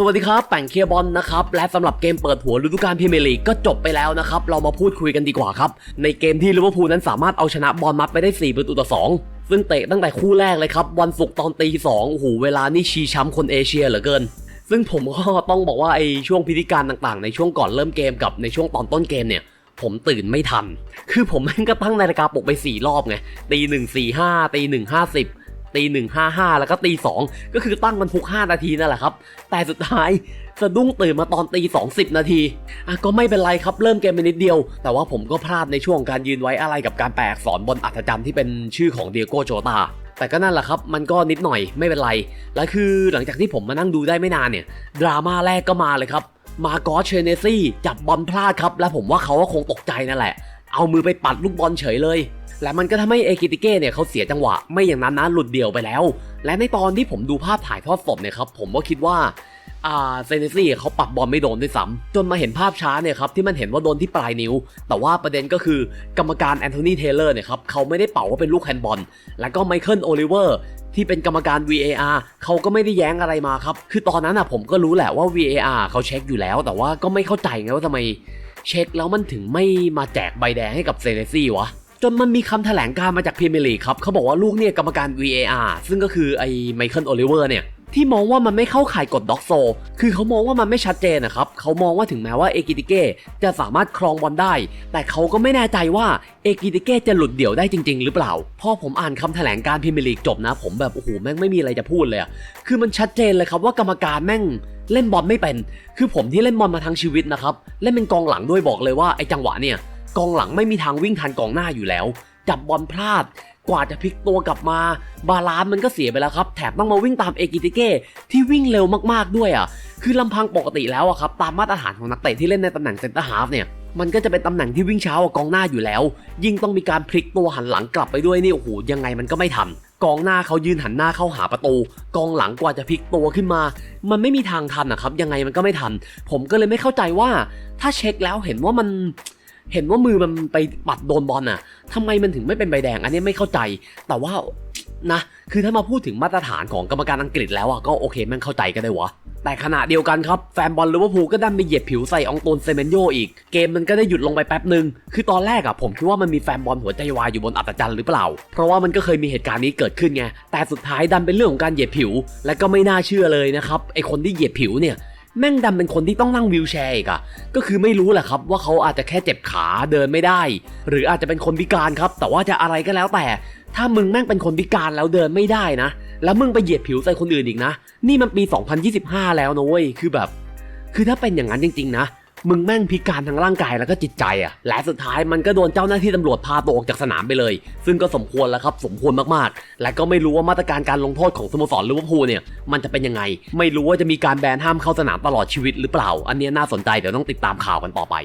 สวัสดีครับแป่งเคียร์บอลนะครับและสำหรับเกมเปิดหัวฤดูกาลพรีเมียร์ลีกก็จบไปแล้วนะครับ เรามาพูดคุยกันดีกว่าครับ ในเกมที่ลิเวอร์พูลนั้นสามารถเอาชนะบอลมัดไปได้ 4 ประตูต่อ 2 ซึ่งเตะตั้งแต่คู่แรกเลยครับ วันศุกร์ตอนตีสองโอ้โหเวลานี่ชีช้ำคนเอเชียเหลือเกิน ซึ่งผมก็ต้องบอกว่าไอ้ช่วงพิธีการต่างๆ ในช่วงก่อนเริ่มเกมกับในช่วงตอนต้นเกมเนี่ยผมตื่นไม่ทัน คือผมแม่งก็ตั้งนาฬิกาปลุกไปสี่รอบไงตีหนึ่งสี่ห้าตีหนึ่งห้าสิบ ตีหนึ่งห้าห้าแล้วก็ตีสองก็คือตั้งมันทุกห้านาทีนั่นแหละครับ แต่สุดท้ายสะดุ้งตื่นมาตอนตีสองสิบนาทีอะก็ไม่เป็นไรครับเริ่มเกมไปนิดเดียว แต่ว่าผมก็พลาดในช่วงการยืนไว้อะไรกับการแปลอักษรบนอัธจันทร์ที่เป็นชื่อของเดียโกโจตาแต่ก็นั่นแหละครับ มันก็นิดหน่อยไม่เป็นไร และคือหลังจากที่ผมมานั่งดูได้ไม่นานเนี่ย ดราม่าแรกก็มาเลยครับ มาโกอเชเนซี่จับบอลพลาดครับ และผมว่าเขาก็คงตกใจนั่นแหละ เอามือไปปัดลูกบอลเฉยเลย และมันก็ทำให้เอกิติเก้เนี่ยเขาเสียจังหวะ ไม่อย่างนั้นนะหลุดเดี่ยวไปแล้ว และในตอนที่ผมดูภาพถ่ายทอดสดเนี่ยครับผมก็คิดว่าอ่าเซเนซี่เขาปัดบอลไม่โดนด้วยซ้ำจนมาเห็นภาพช้าเนี่ยครับที่มันเห็นว่าโดนที่ปลายนิ้ว แต่ว่าประเด็นก็คือกรรมการแอนโทนีเทเลอร์เนี่ยครับเขาไม่ได้เป่าว่าเป็นลูกแฮนด์บอล แล้วก็ไมเคิลโอลิเวอร์ที่เป็นกรรมการ VAR เขาก็ไม่ได้แย้งอะไรมาครับ คือตอนนั้นอะผมก็รู้แหละว่า VAR เขาเช็คอยู่แล้ว แต่ว่าก็ไม่เข้าใจไงว่าทำไมเช็คแล้วมันถึงไม่มาแจกใบแดงให้กับเซเนซี่วะ จนมันมีคำแถลงการมาจากพรีเมียร์ลีกครับเขาบอกว่าลูกเนี่ยกรรมการ VAR ซึ่งก็คือไอ้ไมเคิลโอลิเวอร์เนี่ยที่มองว่ามันไม่เข้าข่ายกฎด็อกโซ คือเขามองว่ามันไม่ชัดเจนนะครับ เขามองว่าถึงแม้ว่าเอกิติเก้จะสามารถครองบอลได้ แต่เขาก็ไม่แน่ใจว่าเอกิติเก้จะหลุดเดี่ยวได้จริง ๆ หรือเปล่า พอผมอ่านคำแถลงการพรีเมียร์ลีกจบนะ ผมแบบโอ้โหแม่งไม่มีอะไรจะพูดเลยคือมันชัดเจนเลยครับว่ากรรมการแม่งเล่นบอลไม่เป็น คือผมที่เล่นบอลมาทั้งชีวิตนะครับ เล่นเป็นกองหลังด้วยบอกเลยว่าไอ้จังหวะเนี่ย กองหลังไม่มีทางวิ่งทันกองหน้าอยู่แล้ว จับบอลพลาด กว่าจะพลิกตัวกลับมา บาลานซ์มันก็เสียไปแล้วครับ แถมต้องมาวิ่งตามเอกิติเก้ที่วิ่งเร็วมากๆด้วยอะ คือลำพังปกติแล้วอะครับ ตามมาตรฐานของนักเตะที่เล่นในตำแหน่งเซนเตอร์ฮาฟเนี่ยมันก็จะเป็นตำแหน่งที่วิ่งเช้ากว่ากองหน้าอยู่แล้ว ยิ่งต้องมีการพลิกตัวหันหลังกลับไปด้วยนี่โอ้โหยังไงมันก็ไม่ทันกองหน้าเขายืนหันหน้าเข้าหาประตู กองหลังกว่าจะพลิกตัวขึ้นมา มันไม่มีทางทันนะครับ ยังไงมันก็ไม่ทัน ผมก็เลยไม่เข้าใจว่า ถ้าเช็คแล้วเห็นว่ามัน เห็นว่ามือมันไปปัดโดนบอลน่ะทำไมมันถึงไม่เป็นใบแดง อันนี้ไม่เข้าใจ แต่ว่านะ คือถ้ามาพูดถึงมาตรฐานของกรรมการอังกฤษแล้วอะก็โอเคแม่งเข้าใจก็ได้วะ แต่ขณะเดียวกันครับแฟนบอลลิเวอร์พูลก็ดันไปเหยียบผิวใส่อองตนเซเมนโยอีก เกมมันก็ได้หยุดลงไปแป๊บหนึ่งคือตอนแรกอะผมคิดว่ามันมีแฟนบอลหัวใจวายอยู่บนอัตจันทร์หรือเปล่า เพราะว่ามันก็เคยมีเหตุการณ์นี้เกิดขึ้นไง แต่สุดท้ายดันเป็นเรื่องของการเหยียบผิว และก็ไม่น่าเชื่อเลยนะครับไอคนที่เหยียบผิวเนี่ย แม่งดำเป็นคนที่ต้องนั่งวีลแชร์อีกอะก็คือไม่รู้แหละครับว่าเขาอาจจะแค่เจ็บขาเดินไม่ได้ หรืออาจจะเป็นคนพิการครับ แต่ว่าจะอะไรก็แล้วแต่ ถ้ามึงแม่งเป็นคนพิการแล้วเดินไม่ได้นะ แล้วมึงไปเหยียดผิวใส่คนอื่นอีกนะ นี่มันปี 2025 แล้วนะเว้ย คือแบบ คือถ้าเป็นอย่างนั้นจริง ๆ นะ มึงแม่งพิการทั้งร่างกายแล้วก็จิตใจอะและสุดท้ายมันก็โดนเจ้าหน้าที่ตำรวจพาตัวออกจากสนามไปเลย ซึ่งก็สมควรแล้วครับ สมควรมากๆ และก็ไม่รู้ว่ามาตรการการลงโทษของสโมสรลิเวอร์พูลเนี่ย มันจะเป็นยังไง ไม่รู้ว่าจะมีการแบนห้ามเข้าสนามตลอดชีวิตหรือเปล่า อันเนี้ยน่าสนใจเดี๋ยวต้องติดตามข่าวกันต่อไป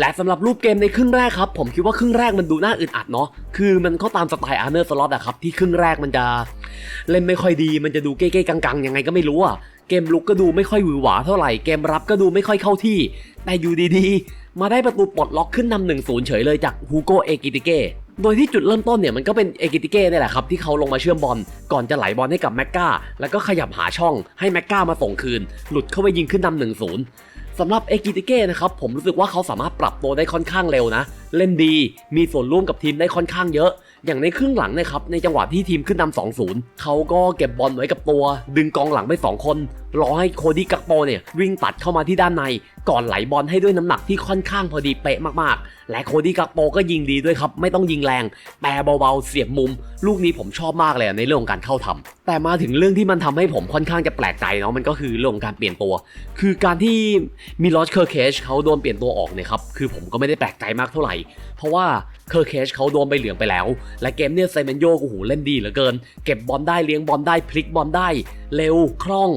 และสำหรับรูปเกมในครึ่งแรกครับ ผมคิดว่าครึ่งแรกมันดูน่าอึดอัดเนาะคือมันก็ตามสไตล์อาร์เนอร์สล็อตอะครับ ที่ครึ่งแรกมันจะ เล่นไม่ค่อยดีมันจะดูเก้ๆกังๆยังไงก็ไม่รู้อะ เกมลุกก็ดูไม่ค่อยหวือหวาเท่าไหร่ เกมรับก็ดูไม่ค่อยเข้าที่ แต่อยู่ดีๆ มาได้ประตูปลดล็อกขึ้นนำหนึ่งศูนย์เฉยเลยจากฮูโกเอกิติเก้ โดยที่จุดเริ่มต้นเนี่ยมันก็เป็นเอกิติเก้นี่ยแหละครับที่เขาลงมาเชื่อมบอลก่อนจะไหลบอลให้กับแม็กกาแล้วก็ขยับหาช่องให้แม็กกามาส่งคืน หลุดเข้าไปยิงขึ้นนำหนึ่งศูนย์สำหรับเอกิติเก้นะครับผมรู้สึกว่าเขาสามารถปรับตัวได้ค่อนข้างเร็วนะ เล่นดีมีส่วนร่วมกับทีมได้ค่อนข้างเยอะ อย่างในครึ่งหลังนะครับในจังหวะที่ทีมขึ้นนำสองศูนย์เขาก็เก็บบอลไว้กับตัว ดึงกองหลังไป 2 คน รอให้โคดี้กักโปเนี่ยวิ่งตัดเข้ามาที่ด้านใน ก่อนไหลบอลให้ด้วยน้ำหนักที่ค่อนข้างพอดีเป๊ะมากๆ และโคดี้กักโปก็ยิงดีด้วยครับ ไม่ต้องยิงแรงแปรเบาๆ เสียบมุม ลูกนี้ผมชอบมากเลยในเรื่องของการเข้าทำแต่มาถึงเรื่องที่มันทำให้ผมค่อนข้างจะแปลกใจเนาะมันก็คือเรื่องของการเปลี่ยนตัว คือการที่มีลอสเคอร์เคชเขาโดนเปลี่ยนตัวออกเนี่ยครับคือผมก็ไม่ได้แปลกใจมากเท่าไหร่ เพราะว่าเคอร์เคชเขาโดนใบเหลืองไปแล้ว และเกมเนี่ยไซเมนโยกูหูเล่นดีเหลือเกิน เก็บบอลได้เลี้ยงบอลได้พลิกบอลได้ เร็วคล่อง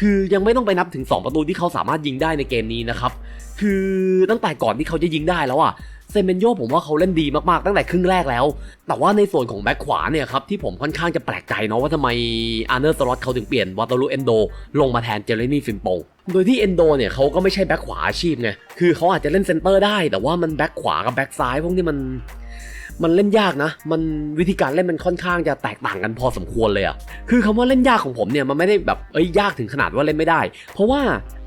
คือยังไม่ต้องไปนับถึง 2 ประตูที่เขาสามารถยิงได้ในเกมนี้นะครับ คือตั้งแต่ก่อนที่เขาจะยิงได้แล้วอะเซเมนโยผมว่าเขาเล่นดีมากๆตั้งแต่ครึ่งแรกแล้ว แต่ว่าในส่วนของแบ็คขวาเนี่ยครับที่ผมค่อนข้างจะแปลกใจเนาะว่าทำไมอาร์เนอร์สล็อตเขาถึงเปลี่ยนวาตาลูเอนโดลงมาแทนเจเรมี่ฟิมโปโดยที่เอนโดเนี่ยเขาก็ไม่ใช่แบ็คขวาอาชีพไง คือเขาอาจจะเล่นเซนเตอร์ได้ แต่ว่ามันแบ็คขวากับแบ็คซ้ายพวกนี้มัน มันเล่นยากนะ มันวิธีการเล่นมันค่อนข้างจะแตกต่างกันพอสมควรเลยอะคือคำว่าเล่นยากของผมเนี่ยมันไม่ได้แบบเอ้ยยากถึงขนาดว่าเล่นไม่ได้ เพราะว่า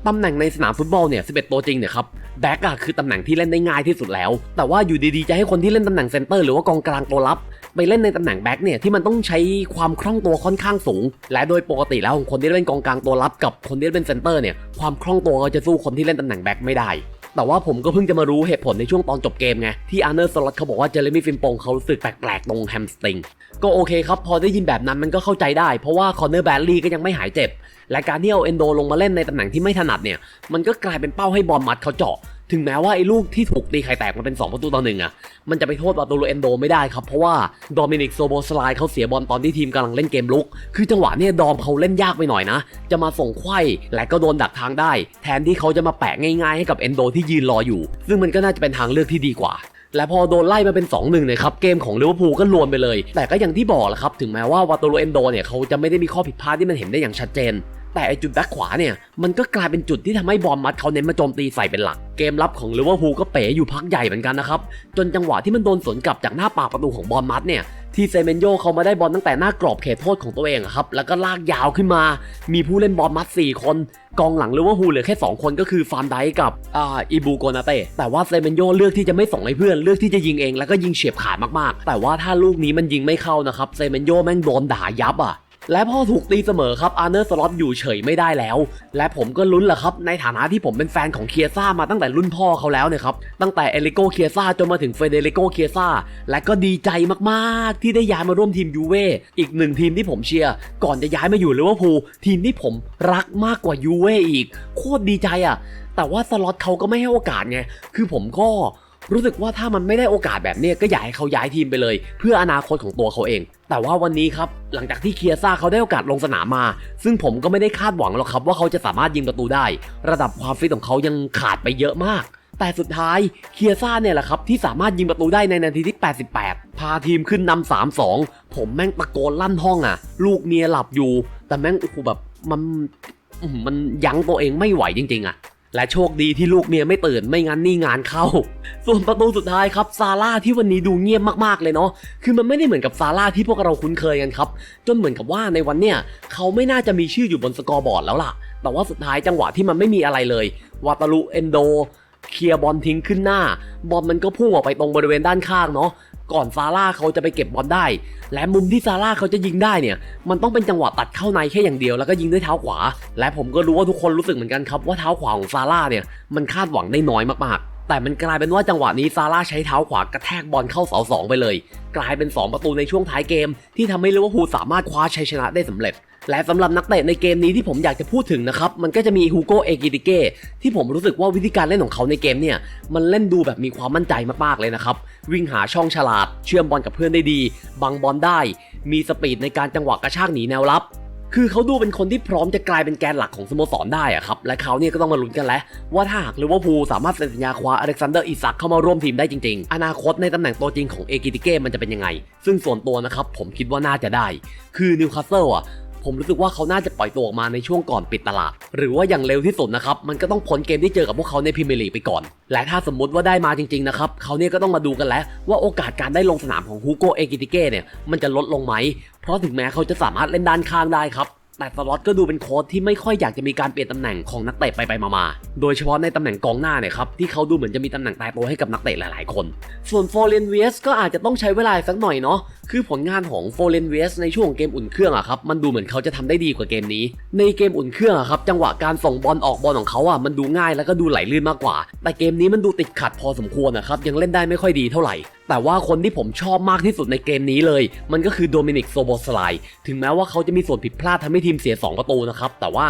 ตำแหน่งในสนามฟุตบอลเนี่ย 11 ตัวจริงเนี่ยครับ แบ็กอะคือตำแหน่งที่เล่นได้ง่ายที่สุดแล้ว แต่ว่าอยู่ดีๆ จะให้คนที่เล่นตำแหน่งเซนเตอร์หรือว่ากองกลางตัวรับ ไปเล่นในตำแหน่งแบ็กเนี่ยที่มันต้องใช้ความคล่องตัวค่อนข้างสูง และโดยปกติแล้วของคนที่เล่นกองกลางตัวรับกับคนที่เล่นเซนเตอร์เนี่ยความคล่องตัวก็จะสู้คนที่เล่นตำแหน่งแบ็กไม่ได้ แต่ว่าผมก็เพิ่งจะมารู้เหตุผลในช่วงตอนจบเกมไงที่อาร์เนอร์สล็อตเขาบอกว่าเจเรมี่ฟิมปงเขารู้สึกแปลกๆตรงแฮมสตริงก็โอเคครับ พอได้ยินแบบนั้นมันก็เข้าใจได้ เพราะว่าคอนเนอร์แบลลี่ก็ยังไม่หายเจ็บ และการที่เอาเอนโดลงมาเล่นในตำแหน่งที่ไม่ถนัดเนี่ยมันก็กลายเป็นเป้าให้บอลมัดเขาเจาะ ถึงแม้ว่าไอ้ลูกที่ถูกตีไข่แตกมาเป็น 2 ประตูต่อหนึ่งอะ มันจะไปโทษประตูเอนโดไม่ได้ครับ เพราะว่าโดมินิกโซโบสไลด์เขาเสียบอลตอนที่ทีมกำลังเล่นเกมลุก คือจังหวะเนี่ยดอมเขาเล่นยากไปหน่อยนะ จะมาส่งไขว้และก็โดนดักทางได้ แทนที่เขาจะมาแปะง่ายๆให้กับเอนโดที่ยืนรออยู่ ซึ่งมันก็น่าจะเป็นทางเลือกที่ดีกว่าและพอโดนไล่มาเป็น 2-1เนี่ยครับเกมของลิเวอร์พูลก็ลวนไปเลย แต่ก็อย่างที่บอกแหละครับ ถึงแม้ว่าวาโตโรเอนโดเนี่ยเขาจะไม่ได้มีข้อผิดพลาดที่มันเห็นได้อย่างชัดเจน แต่ไอจุดแบ็คขวาเนี่ย มันก็กลายเป็นจุดที่ทำให้บอลมัดเขาเน้นมาโจมตีใส่เป็นหลัก เกมรับของลิเวอร์พูลก็เป๋อยู่พักใหญ่เหมือนกันนะครับ จนจังหวะที่มันโดนสวนกลับจากหน้าปากประตูของบอลมัดเนี่ยที่เซเมนโยเขามาได้บอลตั้งแต่หน้ากรอบเขตโทษของตัวเองครับ แล้วก็ลากยาวขึ้นมา มีผู้เล่นบอลมัด 4 คน กองหลังลิเวอร์พูลเหลือแค่ 2 คนก็คือฟานไดกับอ่าอีบูโกนาเต้แต่ว่าเซเมนโยเลือกที่จะไม่ส่งให้เพื่อนเลือกที่จะยิงเองแล้วก็ยิงเฉียบขาดมากๆ แต่ว่าถ้าลูกนี้มันยิงไม่เข้านะครับเซเมนโยแม่งโดนด่ายับอะ และพอถูกตีเสมอครับอาร์เนอร์สล็อตอยู่เฉยไม่ได้แล้ว และผมก็ลุ้นแหละครับในฐานะที่ผมเป็นแฟนของเคียซ่ามาตั้งแต่รุ่นพ่อเขาแล้วเนี่ยครับตั้งแต่เอลิโกเคียซ่าจนมาถึงเฟเดริโกเคียซ่าและก็ดีใจมากๆ ที่ได้ย้ายมาร่วมทีมยูเว่อีกหนึ่งทีมที่ผมเชียร์ก่อนจะย้ายมาอยู่ลิเวอร์พูลทีมที่ผมรักมากกว่ายูเว่อีก โคตรดีใจอะแต่ว่าสล็อตเขาก็ไม่ให้โอกาสไงคือผมก็ รู้สึกว่าถ้ามันไม่ได้โอกาสแบบนี้ก็อยากให้เขาย้ายทีมไปเลย เพื่ออนาคตของตัวเขาเอง แต่ว่าวันนี้ครับหลังจากที่เคียซ่าเขาได้โอกาสลงสนามมา ซึ่งผมก็ไม่ได้คาดหวังหรอกครับว่าเขาจะสามารถยิงประตูได้ ระดับความฟิตของเขายังขาดไปเยอะมาก แต่สุดท้ายเคียซ่าเนี่ยแหละครับที่สามารถยิงประตูได้ในนาทีที่ 88 พาทีมขึ้นนำ3-2 ผมแม่งตะโกนลั่นห้องอะ ลูกเมียหลับอยู่ แต่แม่งโอ้โหแบบมันมันยั้งตัวเองไม่ไหวจริงๆอะ และโชคดีที่ลูกเมียไม่ตื่นไม่งั้นนี่งานเข้า ส่วนประตูสุดท้ายครับซาร่าที่วันนี้ดูเงียบมากๆเลยเนาะคือมันไม่ได้เหมือนกับซาร่าที่พวกเราคุ้นเคยกันครับ จนเหมือนกับว่าในวันเนี้ยเขาไม่น่าจะมีชื่ออยู่บนสกอร์บอร์ดแล้วล่ะ แต่ว่าสุดท้ายจังหวะที่มันไม่มีอะไรเลยวาตาลุเอนโดเคลียร์บอลทิ้งขึ้นหน้า บอลมันก็พุ่งออกไปตรงบริเวณด้านข้างเนาะ ก่อนซาร่าเขาจะไปเก็บบอลได้ และมุมที่ซาร่าเขาจะยิงได้เนี่ย มันต้องเป็นจังหวะตัดเข้าในแค่อย่างเดียวแล้วก็ยิงด้วยเท้าขวา และผมก็รู้ว่าทุกคนรู้สึกเหมือนกันครับว่าเท้าขวาของซาร่าเนี่ยมันคาดหวังได้น้อยมากๆ แต่มันกลายเป็นว่าจังหวะนี้ซาร่าใช้เท้าขวากระแทกบอลเข้าเสาสองไปเลย กลายเป็น 2 ประตูในช่วงท้ายเกม ที่ทำให้ลิเวอร์พูลสามารถคว้าชัยชนะได้สำเร็จ และสำหรับนักเตะในเกมนี้ที่ผมอยากจะพูดถึงนะครับ มันก็จะมีฮูโกเอกิติเก้ที่ผมรู้สึกว่าวิธีการเล่นของเขาในเกมเนี่ย มันเล่นดูแบบมีความมั่นใจมากๆเลยนะครับ วิ่งหาช่องฉลาด เชื่อมบอลกับเพื่อนได้ดี บังบอลได้ มีสปีดในการจังหวะกระชากหนีแนวรับคือเขาดูเป็นคนที่พร้อมจะกลายเป็นแกนหลักของสโมสรได้อะครับ และเขาเนี่ยก็ต้องมาลุ้นกันแล้ว ว่าถ้าหากลิเวอร์พูลสามารถเซ็นสัญญาคว้าอเล็กซานเดอร์อิซักเข้ามาร่วมทีมได้จริง ๆ อนาคตในตำแหน่งตัวจริงของเอกิติเก้มันจะเป็นยังไง ซึ่งส่วนตัวนะครับผมคิดว่าน่าจะได้ คือนิวคาสเซิลอะ ผมรู้สึกว่าเขาน่าจะปล่อยตัวออกมาในช่วงก่อนปิดตลาด หรือว่าอย่างเร็วที่สุดนะครับ มันก็ต้องพ้นเกมที่เจอกับพวกเขาในพรีเมียร์ลีกไปก่อน และถ้าสมมติว่าได้มาจริงๆนะครับเขาเนี่ยก็ต้องมาดูกันแล้วว่าโอกาสการได้ลงสนามของฮูโกเอกิติเก้เนี่ยมันจะลดลงไหมเพราะถึงแม้เขาจะสามารถเล่นด้านข้างได้ครับ แต่สล็อตก็ดูเป็นโค้ชที่ไม่ค่อยอยากจะมีการเปลี่ยนตำแหน่งของนักเตะไปไปมาๆ โดยเฉพาะในตำแหน่งกองหน้าเนี่ยครับที่เขาดูเหมือนจะมีตำแหน่งตายตัวให้กับนักเตะหลายๆคน ส่วนโฟเรนเวสก็อาจจะต้องใช้เวลาสักหน่อยเนาะคือผลงานของโฟเรนเวสในช่วงเกมอุ่นเครื่องอะครับมันดูเหมือนเขาจะทำได้ดีกว่าเกมนี้ ในเกมอุ่นเครื่องอะครับจังหวะการส่งบอลออกบอลของเขาอะมันดูง่ายแล้วก็ดูไหลลื่นมากกว่า แต่เกมนี้มันดูติดขัดพอสมควรนะครับยังเล่นได้ไม่ค่อยดีเท่าไหร่แต่ว่าคนที่ผมชอบมากที่สุดในเกมนี้เลย มันก็คือโดมินิกโซโบสไลถึงแม้ว่าเขาจะมีส่วนผิดพลาดทำให้ทีมเสีย 2 ประตูนะครับ แต่ว่า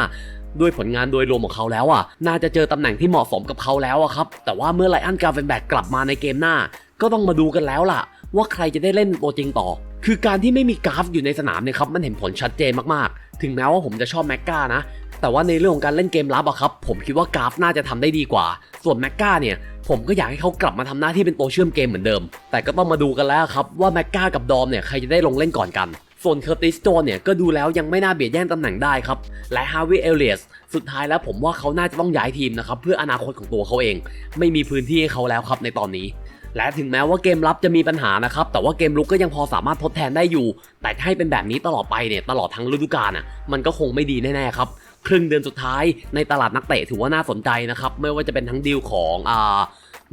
ด้วยผลงานโดยรวมของเขาแล้วอะ น่าจะเจอตำแหน่งที่เหมาะสมกับเขาแล้วอะครับ แต่ว่าเมื่อไลอันกาเฟนแบกกลับมาในเกมหน้า ก็ต้องมาดูกันแล้วล่ะ ว่าใครจะได้เล่นตัวจริงต่อ คือการที่ไม่มีกราฟอยู่ในสนามเนี่ยครับ มันเห็นผลชัดเจนมากๆ ถึงแม้ว่าผมจะชอบแม็กกานะ แต่ว่าในเรื่องของการเล่นเกมลับอะครับ ผมคิดว่ากราฟน่าจะทำได้ดีกว่า ส่วนแมกกาเนี่ยผมก็อยากให้เขากลับมาทำหน้าที่เป็นตัวเชื่อมเกมเหมือนเดิม แต่ก็ต้องมาดูกันแล้วครับว่าแมกกากับดอมเนี่ยใครจะได้ลงเล่นก่อนกัน ส่วนเคอร์ติสโจนเนี่ยก็ดูแล้วยังไม่น่าเบียดแย่งตำแหน่งได้ครับ และฮาวิเอลเลียสสุดท้ายแล้วผมว่าเขาน่าจะต้องย้ายทีมนะครับเพื่ออนาคตของตัวเขาเอง ไม่มีพื้นที่ให้เขาแล้วครับในตอนนี้และถึงแม้ว่าเกมรับจะมีปัญหานะครับ แต่ว่าเกมลุกก็ยังพอสามารถทดแทนได้อยู่ แต่ให้เป็นแบบนี้ตลอดไปเนี่ยตลอดทั้งฤดูกาลอะมันก็คงไม่ดีแน่ๆครับ ครึ่งเดือนสุดท้ายในตลาดนักเตะถือว่าน่าสนใจนะครับ ไม่ว่าจะเป็นทั้งดีลของอ่า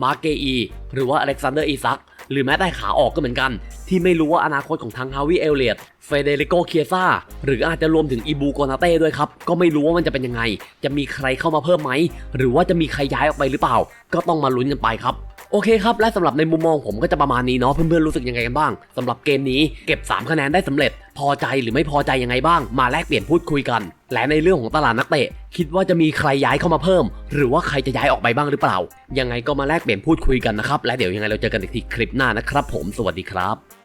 มาร์เกอีหรือว่าอเล็กซานเดอร์อีซักหรือแม้แต่ขาออกก็เหมือนกัน ที่ไม่รู้ว่าอนาคตของทั้งฮาวิเอลเลียตเฟเดริโกเคียซาหรืออาจจะรวมถึงอีบูโกนาเต้ด้วยครับ ก็ไม่รู้ว่ามันจะเป็นยังไง จะมีใครเข้ามาเพิ่มไหม หรือว่าจะมีใครย้ายออกไปหรือเปล่า ก็ต้องมาลุ้นกันไปครับ โอเคครับ และสำหรับในมุมมองผมก็จะประมาณนี้เนาะเพื่อนๆรู้สึกยังไงกันบ้างสำหรับเกมนี้เก็บ 3 คะแนนได้สำเร็จ พอใจหรือไม่พอใจยังไงบ้าง มาแลกเปลี่ยนพูดคุยกัน และในเรื่องของตลาดนักเตะ คิดว่าจะมีใครย้ายเข้ามาเพิ่ม หรือว่าใครจะย้ายออกไปบ้างหรือเปล่า ยังไงก็มาแลกเปลี่ยนพูดคุยกันนะครับและเดี๋ยวยังไงเราเจอกันอีกทีคลิปหน้านะครับ ผมสวัสดีครับ